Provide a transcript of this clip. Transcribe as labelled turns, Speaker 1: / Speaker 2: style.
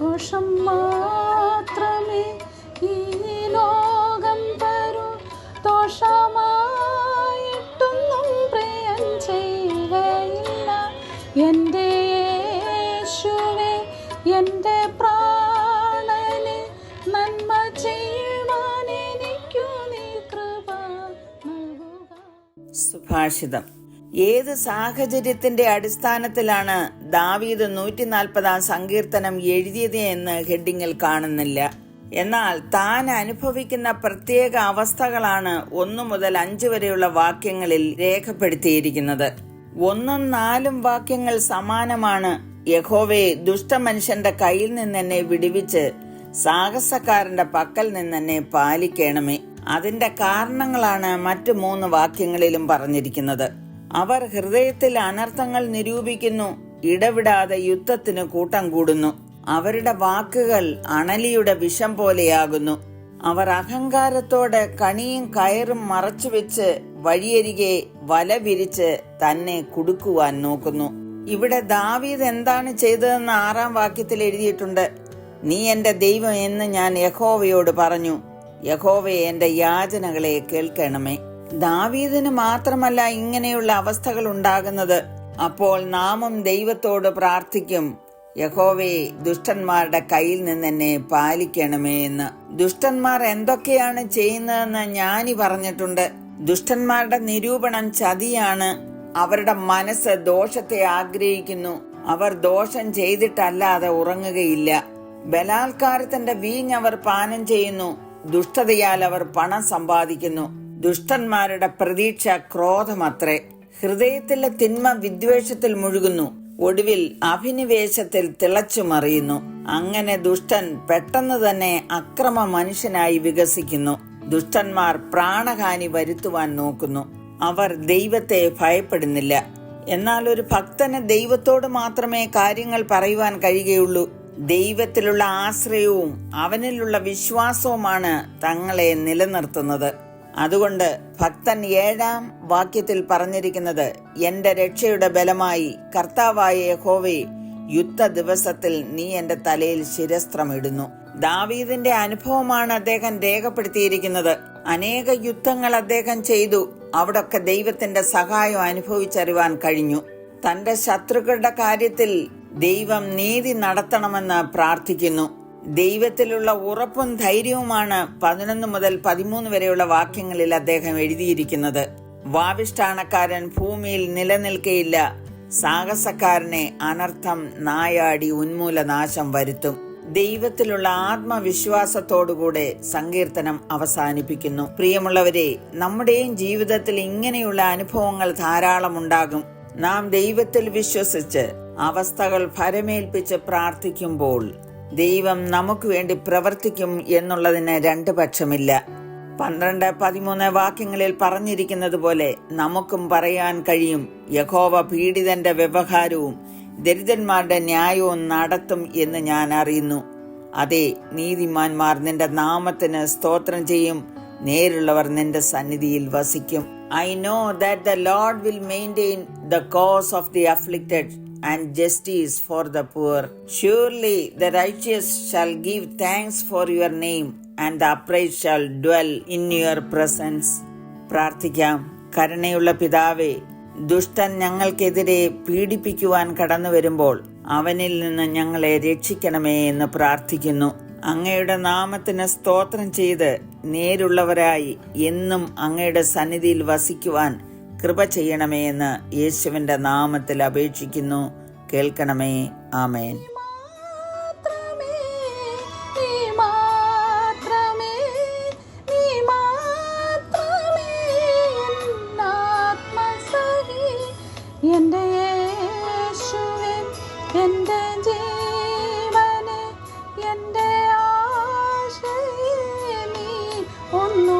Speaker 1: ദോഷം മാത്രമേ ഈ ലോകം തരൂ. ദോഷമായിട്ടൊന്നും പ്രിയം ചെയ്യുകയില്ല. എന്റെ യേശുവെ എന്റെ പ്രാണനെ നന്മ ചെയ്യുവാൻ എനിക്കു നീ കൃപ
Speaker 2: സുഭാഷിതം. ഏത് സാഹചര്യത്തിന്റെ അടിസ്ഥാനത്തിലാണ് ദാവീദ് നൂറ്റി നാൽപ്പതാം സങ്കീർത്തനം എഴുതിയത് എന്ന് ഹെഡിങ്ങിൽ കാണുന്നില്ല. എന്നാൽ താൻ അനുഭവിക്കുന്ന പ്രത്യേക അവസ്ഥകളാണ് ഒന്നു മുതൽ അഞ്ച് വരെയുള്ള വാക്യങ്ങളിൽ രേഖപ്പെടുത്തിയിരിക്കുന്നത്. ഒന്നും നാലും വാക്യങ്ങൾ സമാനമാണ്. യഹോവേ ദുഷ്ടമനുഷ്യന്റെ കയ്യിൽ നിന്ന് എന്നെ വിടുവിച്ച് സാഹസക്കാരന്റെ പക്കൽ നിന്ന് എന്നെ പാലിക്കണമേ. അതിന്റെ കാരണങ്ങളാണ് മറ്റു മൂന്ന് വാക്യങ്ങളിലും പറഞ്ഞിരിക്കുന്നത്. അവർ ഹൃദയത്തിൽ അനർത്ഥങ്ങൾ നിരൂപിക്കുന്നു ഇടവിടാതെ യുദ്ധത്തിന് കൂട്ടം കൂടുന്നു. അവരുടെ വാക്കുകൾ അണലിയുടെ വിഷം പോലെയാകുന്നു. അവർ അഹങ്കാരത്തോടെ കണിയും കയറും മറച്ചുവെച്ച് വഴിയരികെ വല വിരിച്ച് തന്നെ കുടുക്കുവാൻ നോക്കുന്നു. ഇവിടെ ദാവീദ് എന്താണ് ചെയ്തതെന്ന് ആറാം വാക്യത്തിൽ എഴുതിയിട്ടുണ്ട്. നീ എന്റെ ദൈവം എന്ന് ഞാൻ യഹോവയോട് പറഞ്ഞു. യഹോവയെ എന്റെ യാചനകളെ കേൾക്കണമേ. ദാവീദിന് മാത്രമല്ല ഇങ്ങനെയുള്ള അവസ്ഥകൾ ഉണ്ടാകുന്നത്. അപ്പോൾ നാമും ദൈവത്തോട് പ്രാർത്ഥിക്കും യഹോവേ ദുഷ്ടന്മാരുടെ കയ്യിൽ നിന്ന് എന്നെ പാലിക്കണമേ എന്ന്. ദുഷ്ടന്മാർ എന്തൊക്കെയാണ് ചെയ്യുന്നതെന്ന് ഞാനി പറഞ്ഞിട്ടുണ്ട്. ദുഷ്ടന്മാരുടെ നിരൂപണം ചതിയാണ്. അവരുടെ മനസ്സ് ദോഷത്തെ ആഗ്രഹിക്കുന്നു. അവർ ദോഷം ചെയ്തിട്ടല്ലാതെ ഉറങ്ങുകയില്ല. ബലാത്കാരത്തിന്റെ വീഞ്ഞ് അവർ പാനം ചെയ്യുന്നു. ദുഷ്ടതയാൽ അവർ പണം സമ്പാദിക്കുന്നു. ദുഷ്ടന്മാരുടെ പ്രതീക്ഷ ക്രോധമത്രേ ഹൃദയത്തിലെ തിന്മ വിദ്വേഷത്തിൽ മുഴുകുന്നു. ഒടുവിൽ അഭിനിവേശത്തിൽ തിളച്ചു മറിയുന്നു. അങ്ങനെ ദുഷ്ടൻ പെട്ടെന്ന് തന്നെ അക്രമ മനുഷ്യനായി വികസിക്കുന്നു. ദുഷ്ടന്മാർ പ്രാണഹാനി വരുത്തുവാൻ നോക്കുന്നു. അവർ ദൈവത്തെ ഭയപ്പെടുന്നില്ല. എന്നാൽ ഒരു ഭക്തന് ദൈവത്തോട് മാത്രമേ കാര്യങ്ങൾ പറയുവാൻ കഴിയുകയുള്ളൂ. ദൈവത്തിലുള്ള ആശ്രയവും അവനിലുള്ള വിശ്വാസവുമാണ് തങ്ങളെ നിലനിർത്തുന്നത്. അതുകൊണ്ട് ഭക്തൻ ഏഴാം വാക്യത്തിൽ പറഞ്ഞിരിക്കുന്നത് എന്റെ രക്ഷയുടെ ബലമായി കർത്താവായ യഹോവേ യുദ്ധ ദിവസത്തിൽ നീ എന്റെ തലയിൽ ശിരസ്ത്രമിടുന്നു. ദാവീദിന്റെ അനുഭവമാണ് അദ്ദേഹം രേഖപ്പെടുത്തിയിരിക്കുന്നത്. അനേക യുദ്ധങ്ങൾ അദ്ദേഹം ചെയ്തു. അവിടൊക്കെ ദൈവത്തിന്റെ സഹായം അനുഭവിച്ചറിവാൻ കഴിഞ്ഞു. തന്റെ ശത്രുക്കളുടെ കാര്യത്തിൽ ദൈവം നീതി നടത്തണമെന്ന് പ്രാർത്ഥിക്കുന്നു. ദൈവത്തിലുള്ള ഉറപ്പും ധൈര്യവുമാണ് പതിനൊന്ന് മുതൽ പതിമൂന്ന് വരെയുള്ള വാക്യങ്ങളിൽ അദ്ദേഹം എഴുതിയിരിക്കുന്നത്. വാവിഷ്ഠാനക്കാരൻ ഭൂമിയിൽ നിലനിൽക്കയില്ല. സാഹസക്കാരനെ അനർത്ഥം നായാടി ഉന്മൂലനാശം വരുത്തും. ദൈവത്തിലുള്ള ആത്മവിശ്വാസത്തോടുകൂടെ സങ്കീർത്തനം അവസാനിപ്പിക്കുന്നു. പ്രിയമുള്ളവരെ നമ്മുടെയും ജീവിതത്തിൽ ഇങ്ങനെയുള്ള അനുഭവങ്ങൾ ധാരാളം ഉണ്ടാകും. നാം ദൈവത്തിൽ വിശ്വസിച്ച് അവസ്ഥകൾ ഫരമേൽപ്പിച്ച് പ്രാർത്ഥിക്കുമ്പോൾ ദൈവം നമുക്ക് വേണ്ടി പ്രവർത്തിക്കും എന്നുള്ളതിന് രണ്ട് പക്ഷമില്ല. പന്ത്രണ്ട് പതിമൂന്ന് വാക്യങ്ങളിൽ പറഞ്ഞിരിക്കുന്നത് പോലെ നമുക്കും പറയാൻ കഴിയും. യഹോവ പീഡിതന്റെ വ്യവഹാരവും ദരിദ്രന്മാരുടെ ന്യായവും നടത്തും എന്ന് ഞാൻ അറിയുന്നു. അതെ നീതിമാന്മാർ നിന്റെ നാമത്തിന് സ്തോത്രം ചെയ്യും. നേരുള്ളവർ നിന്റെ സന്നിധിയിൽ വസിക്കും. I know that the Lord will maintain the cause of the afflicted and justice for the poor. Surely the righteous shall give thanks for your name, and the upright shall dwell in your presence. പ്രാർത്ഥിക്കാം കരുണയുള്ള പിതാവേ ദുഷ്ടൻ ഞങ്ങൾക്കെതിരെ പീഡിപ്പിക്കുവാൻ കടന്നു വരുമ്പോൾ അവനിൽ നിന്ന് ഞങ്ങളെ രക്ഷിക്കണമേ എന്ന് പ്രാർത്ഥിക്കുന്നു അങ്ങയുടെ നാമത്തിന് സ്തോത്രം ചെയ്ത് നേരുള്ളവരായി എന്നും അങ്ങയുടെ സന്നിധിയിൽ വസിക്കുവാൻ കൃപ ചെയ്യണമേ എന്ന് യേശുവിന്റെ നാമത്തിൽ അപേക്ഷിക്കുന്നു. കേൾക്കണമേ. ആമേൻ. യേശുവേ ജീവനെ എന്റെ ആശയമീ ഒന്നു